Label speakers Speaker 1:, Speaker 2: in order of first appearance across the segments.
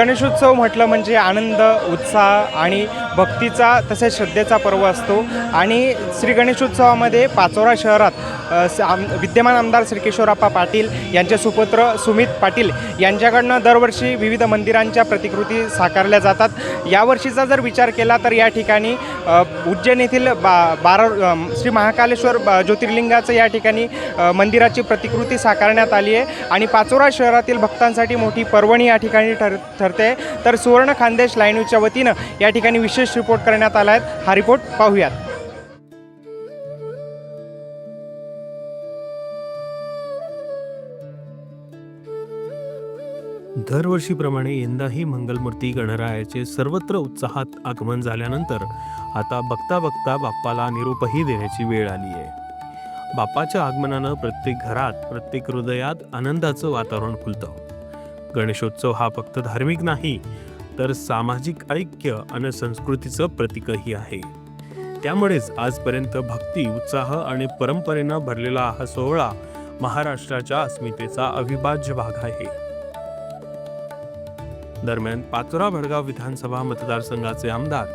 Speaker 1: गणेशोत्सव म्हटलं म्हणजे आनंद उत्साह आणि भक्तीचा तसेच श्रद्धेचा पर्व असतो. आणि श्री गणेशोत्सवामध्ये पाचोरा शहरात स- आम विद्यमान आमदार श्री किशोरप्पा पाटील यांचे सुपुत्र सुमित पाटील यांच्याकडनं दरवर्षी विविध मंदिरांच्या प्रतिकृती साकारल्या जातात. यावर्षीचा जर विचार केला तर या ठिकाणी उज्जैन येथील बा बारा श्री महाकालेश्वर ज्योतिर्लिंगाचं या ठिकाणी मंदिराची प्रतिकृती साकारण्यात आली आहे. आणि पाचोरा शहरातील भक्तांसाठी मोठी पर्वणी या ठिकाणी ठर ठरते. तर सुवर्ण खानदेश लाईनच्या वतीनं या ठिकाणी विशेष रिपोर्ट करण्यात आला आहे. हा रिपोर्ट पाहूयात.
Speaker 2: दरवर्षीप्रमाणे यंदाही मंगलमूर्ती गणरायाचे सर्वत्र उत्साहात आगमन झाल्यानंतर आता बघता बघता बाप्पाला निरोपही देण्याची वेळ आली आहे. बाप्पाच्या आगमनानं प्रत्येक घरात प्रत्येक हृदयात आनंदाचं वातावरण फुलतं. गणेशोत्सव हा फक्त धार्मिक नाही तर सामाजिक ऐक्य आणि संस्कृतीचं प्रतीकही आहे. त्यामुळेच आजपर्यंत भक्ती उत्साह आणि परंपरेनं भरलेला हा सोहळा महाराष्ट्राच्या अस्मितेचा अविभाज्य भाग आहे. दरम्यान पाचोरा भडगाव विधानसभा मतदारसंघाचे आमदार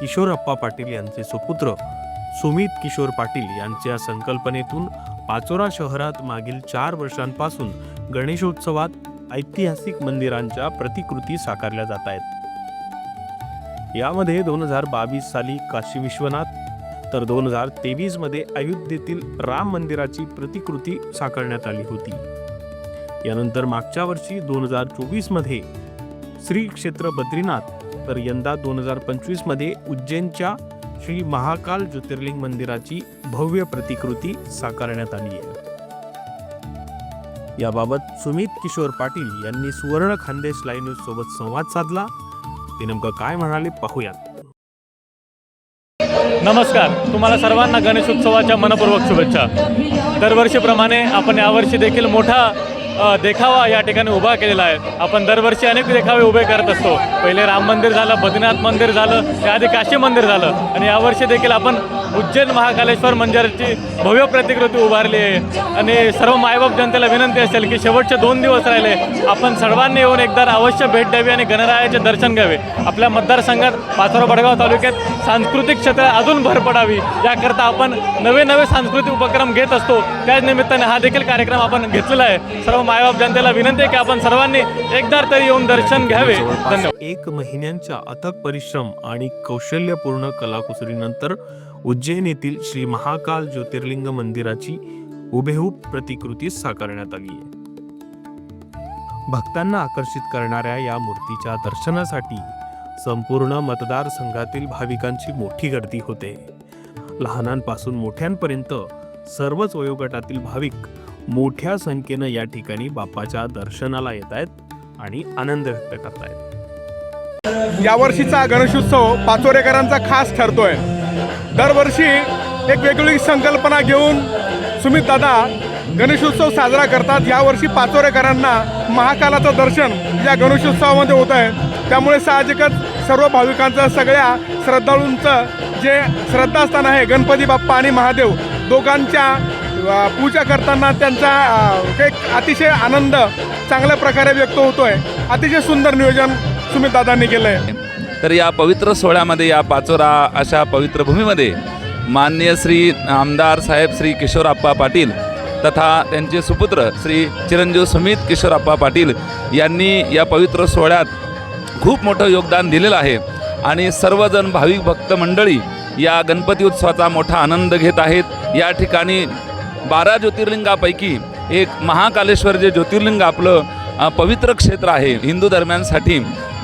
Speaker 2: किशोरप्पा पाटील यांचे सुपुत्र सुमित किशोर पाटील यांच्या संकल्पनेतून पाचोरा शहरात मागील चार वर्षांपासून गणेशोत्सवात ऐतिहासिक मंदिरांच्या प्रतिकृती साकारल्या जात आहेत. यामध्ये दोन हजार बावीस साली काशी विश्वनाथ तर दोन हजार तेवीसमध्ये अयोध्येतील राम मंदिराची प्रतिकृती साकारण्यात आली होती. यानंतर मागच्या वर्षी दोन हजार चोवीसमध्ये श्री क्षेत्र बद्रीनाथ तर यंदा दोन हजार पंचवीसमध्ये उज्जैनच्या श्री महाकाल ज्योतिर्लिंग मंदिराची भव्य प्रतिकृती साकारण्यात आली आहे. याबाबत सुमित किशोर पाटील यांनी सुवर्ण खानदेश लाईव्ह न्यूज सोबत संवाद साधला. ते नेमकं काय म्हणाले पाहूयात.
Speaker 3: नमस्कार. तुम्हाला सर्वांना गणेशोत्सवाच्या मनपूर्वक शुभेच्छा. दरवर्षीप्रमाणे आपण यावर्षी देखील मोठा देखावा या ठिकाणी उभा केलेला आहे. आपण दरवर्षी अनेक देखावे उभे करत असतो. पहिले राम मंदिर झालं बद्रीनाथ मंदिर झालं त्याआधी काशी मंदिर झालं. आणि यावर्षी देखील आपण उज्जैन महाकालेश्वर मंदिराची भव्य प्रतिकृती उभारली आहे. आणि सर्व मायबाप जनतेला विनंती असेल की शेवटचे दोन दिवस राहिले आपण सर्वांनी येऊन एकदा अवश्य भेट द्यावी आणि गणरायाचे दर्शन घ्यावे. आपल्या मतदारसंघात पाचोरा बडगाव तालुक्यात सांस्कृतिक क्षेत्रात अजून भर पडावी. याकरता आपण नवे नवे सांस्कृतिक उपक्रम घेत असतो. त्याच निमित्ताने हा देखील कार्यक्रम आपण घेतलेला आहे. सर्व मायबाप जनतेला विनंती आहे की आपण सर्वांनी एकदा तरी येऊन दर्शन घ्यावे. धन्यवाद.
Speaker 2: एक महिन्यांच्या अथक परिश्रम आणि कौशल्यपूर्ण कलाकुसरीनंतर उज्जैन येथील श्री महाकाल ज्योतिर्लिंग मंदिराची हुबेहूब प्रतिकृती साकारण्यात आली आहे. भक्तांना आकर्षित करणाऱ्या या मूर्तीच्या दर्शनासाठी संपूर्ण मतदारसंघातील भाविकांची मोठी गर्दी होते. लहानांपासून मोठ्यांपर्यंत सर्वच वयोगटातील भाविक मोठ्या संख्येनं या ठिकाणी बापाच्या दर्शनाला येत आहेत आणि आनंद व्यक्त करतायत
Speaker 4: यावर्षीचा गणेशोत्सव पाचोरेकरांचा खास ठरतोय. दरवर्षी एक वेगळी संकल्पना घेऊन सुमित दादा गणेशोत्सव साजरा करतात. यावर्षी पाचोरेकरांना महाकालाचं दर्शन या गणेशोत्सवामध्ये होत आहे. त्यामुळे साहजिकच सर्व भाविकांचं सगळ्या श्रद्धाळूंचं जे श्रद्धास्थान आहे गणपती बाप्पा आणि महादेव दोघांच्या पूजा करताना त्यांचा एक अतिशय आनंद चांगल्या प्रकारे व्यक्त होतो आहे अतिशय सुंदर नियोजन सुमित दादांनी केलं आहे
Speaker 5: तर या पवित्र सोहळ्यामध्ये या पाचोरा अशा पवित्र भूमीमध्ये मान्य श्री आमदार साहेब श्री किशोरप्पा पाटील तथा त्यांचे सुपुत्र श्री चिरंजीव सुमित किशोरप्पा पाटील यांनी या पवित्र सोहळ्यात खूप मोठं योगदान दिलेलं आहे. आणि सर्वजण भाविक भक्त मंडळी या गणपती उत्सवाचा मोठा आनंद घेत आहेत. या ठिकाणी बारा ज्योतिर्लिंगापैकी एक महाकालेश्वर जे ज्योतिर्लिंग आपलं पवित्र क्षेत्र आहे हिंदू धर्मांसाठी.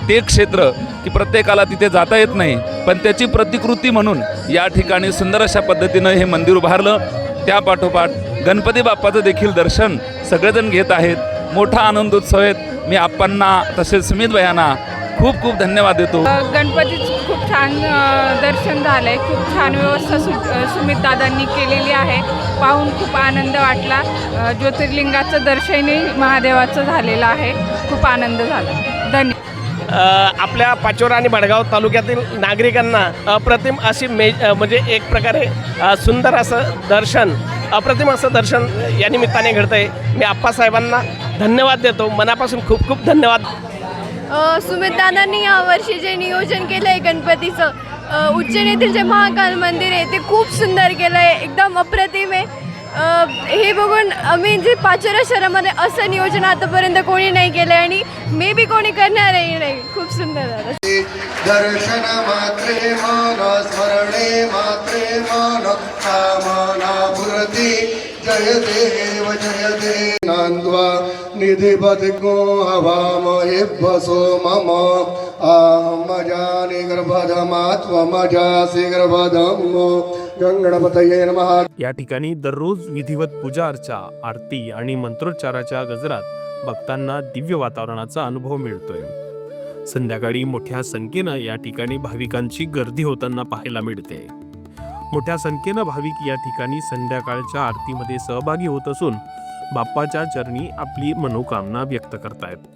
Speaker 5: ते क्षेत्र की प्रत्येकाला तिथे जाता येत नाही. पण त्याची प्रतिकृती म्हणून या ठिकाणी सुंदर अशा पद्धतीनं हे मंदिर उभारलं. त्यापाठोपाठ गणपती बाप्पाचं देखील दर्शन सगळेजण घेत आहेत. मोठा आनंद उत्सव आहेत मी आप्पांना तसेच सुमित भयांना खूप खूप धन्यवाद देतो.
Speaker 6: गणपतीचं खूप छान दर्शन झालं आहे खूप छान व्यवस्था सु सुमित दादांनी केलेली आहे. पाहून खूप आनंद वाटला. ज्योतिर्लिंगाचं दर्शनही महादेवाचं झालेलं आहे. खूप आनंद झाला.
Speaker 7: आपल्या पाचोरा आणि भडगाव तालुक्यातील नागरिकांना अप्रतिम अशी मे म्हणजे एक प्रकारे सुंदर असं दर्शन अप्रतिम असं दर्शन या निमित्ताने घडतं आहे मी आप्पासाहेबांना धन्यवाद देतो. मनापासून खूप खूप धन्यवाद.
Speaker 8: अ, सुमितदादांनी यावर्षी जे नियोजन केलं आहे गणपतीचं उज्जैन येथील जे महाकाल मंदिर आहे ते खूप सुंदर केलं आहे एकदम अप्रतिम आहे. हे बघून आम्ही जे पाचोरा शहरामध्ये असं नियोजन आतापर्यंत कोणी नाही केलं आहे आणि मे बी कोणी करणारही नाही. खूप सुंदर झालं.
Speaker 9: दर्शन मात्रे मन स्मरणे मात्रे मन. कामना पुरती जय देव जय देव. नान्द्वा निधिपतिको हवामहे बसो मम. आहमजानि गर्भधमात्वमजासि गर्भधमो गङ्गणपतये नमः
Speaker 2: या ठिकाणी दररोज विधिवत पूजा अर्चा आरती आणि मंत्रोच्चाराच्या गजरात भक्तांना दिव्य वातावरणाचा अनुभव मिळतोय. संध्याकाळी मोठ्या संख्येनं या ठिकाणी भाविकांची गर्दी होताना पाहायला मिळते. मोठ्या संख्येनं भाविक या ठिकाणी संध्याकाळच्या आरतीमध्ये सहभागी होत असून बाप्पाच्या चरणी आपली मनोकामना व्यक्त करतायत.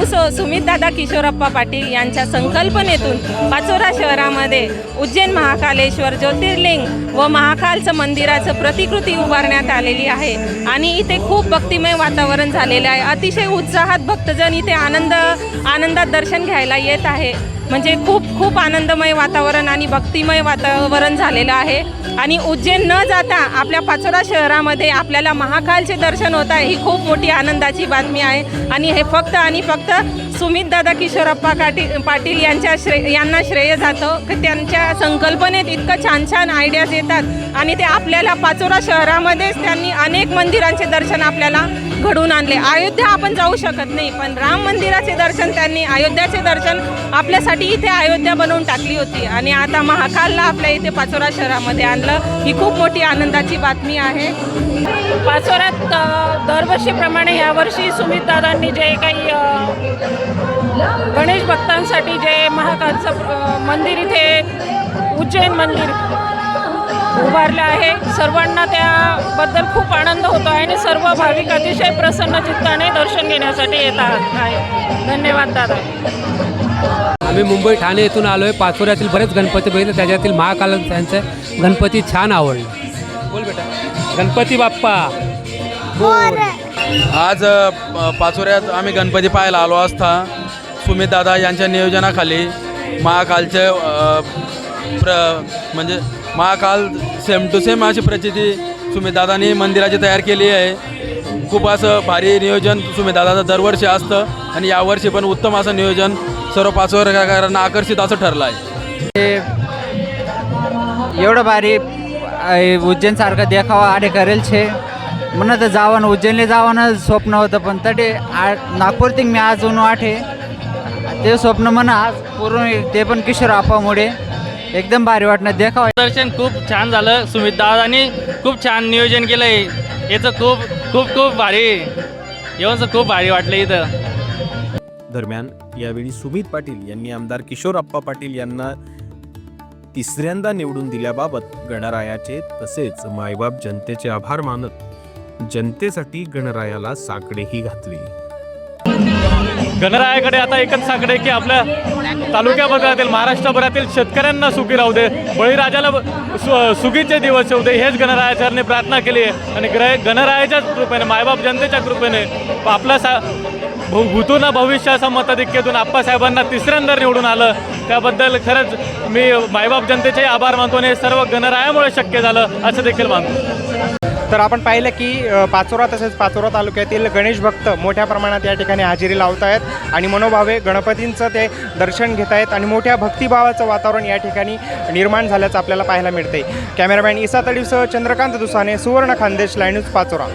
Speaker 10: हौस सुमितदादा किशोरप्पा पाटील यांच्या संकल्पनेतून पाचोरा शहरामध्ये उज्जैन महाकालेश्वर ज्योतिर्लिंग व महाकालचं मंदिराचं प्रतिकृती उभारण्यात आलेली आहे. आणि इथे खूप भक्तिमय वातावरण झालेलं आहे. अतिशय उत्साहात भक्तजन इथे आनंद आनंदात दर्शन घ्यायला येत आहे. म्हणजे खूप खूप आनंदमय वातावरण आणि भक्तिमय वातावरण झालेलं आहे. आणि उज्जैन न जाता आपल्या पाचोरा शहरामध्ये आपल्याला महाकालचे दर्शन होत आहे ही खूप मोठी आनंदाची बातमी आहे. आणि हे फक्त आणि फक्त सुमितदादा किशोरप्पा काटी पाटील यांच्या श्रे यांना श्रेय जातं. की त्यांच्या संकल्पनेत इतकं छान छान आयडियाज येतात. आणि ते आपल्याला पाचोरा शहरामध्येच त्यांनी अनेक मंदिरांचे दर्शन आपल्याला घडून आणले. अयोध्या आपण जाऊ शकत नाही पण राम मंदिराचे दर्शन त्यांनी अयोध्याचे दर्शन आपल्यासाठी इथे अयोध्या बनवून टाकली होती. आणि आता महाकालला आपल्या इथे पाचोरा शहरामध्ये आणलं. ही खूप मोठी आनंदाची बातमी आहे.
Speaker 6: पाचोऱ्यात दरवर्षीप्रमाणे यावर्षी सुमितदादांनी जे काही गणेश भक्तांसाठी जे महाकालचं मंदिर इथे उज्जैन मंदिर उभारलं आहे. सर्वांना त्याबद्दल खूप आनंद होतो आहे आणि सर्व भाविक अतिशय प्रसन्न चित्ताने दर्शन घेण्यासाठी येतात. आहे. धन्यवाद दादा.
Speaker 11: आम्ही मुंबई ठाणे येथून आलो आहे पाचोऱ्यातील बरेच गणपती बघितले. त्याच्यातील महाकाल त्यांचे गणपती छान आवडले. बोल बेटा. गणपती बाप्पा.
Speaker 12: आज पाचोऱ्यात आम्ही गणपती पाहायला आलो असता. सुमित दादा यांच्या नियोजनाखाली महाकालचे प्र म्हणजे महाकाल सेम टू सेम अशी प्रचिती सुमित दादानी मंदिराची तयार केली आहे. खूप असं भारी नियोजन सुमित दादाचं दरवर्षी असतं आणि यावर्षी पण उत्तम असं नियोजन सर्व पाचोऱ्याकरांना आकर्षित असं ठरलं आहे.
Speaker 13: एवढं भारी उज्जैनसारखं देखावा आणि करेल छे म्हणत जावानं उज्जैनला जावानं स्वप्न होतं पण तटे आ नागपूर तिंग मी आज उन्हू आठे ते स्वप्न म्हणा आज पूर्ण ते पण किशोर आपामुळे. एकदम भारी वाटणं देखाव.
Speaker 3: दर्शन खूप छान झालं सुमित दादानी खूप छान नियोजन केलं आहे याचं खूप खूप खूप भारी. येऊनच खूप भारी वाटलं इथं.
Speaker 2: दरम्यान यावेळी सुमित पाटील यांनी आमदार किशोर आप्पा पाटील यांना तिसऱ्यांदा निवडून दिल्याबाबत गणरायाचे तसेच मायबाप जनतेचे आभार मानत जनतेसाठी गणरायाला साकडेही घातली.
Speaker 3: गणरायाकडे आता एकच साकडे की आपल्या तालुक्याभरातील महाराष्ट्रभरातील शेतकऱ्यांना सुखी राहू दे. बळीराजाला सु- सुखीचे दिवस येऊ दे. हेच गणरायाचरणी प्रार्थना केली आहे. आणि ग्रह गणरायाच्याच कृपेने मायबाप जनतेच्या कृपेने आपला सा भूतून भविष्याचा मताधिक्यतून आप्पासाहेबांना तिसऱ्यांदा निवडून आलं. त्याबद्दल खरंच मी मायबाप जनतेचे आभार मानतो आणि हे सर्व गणरायामुळे शक्य झालं असं देखील मानतो.
Speaker 1: तर आपण पाहिलं की पाचोरा तसेच पाचोरा तालुक्यातील गणेश भक्त मोठ्या प्रमाणात या ठिकाणी हजेरी लावत आहेत आणि मनोभावे गणपतींचं ते दर्शन घेत आहेत आणि मोठ्या भक्तिभावाचं वातावरण या ठिकाणी निर्माण झाल्याचं आपल्याला पाहायला मिळते कॅमेरामॅन इसा तडीसह चंद्रकांत दुसाने सुवर्ण खानदेश लाईन्यूज पाचोरा.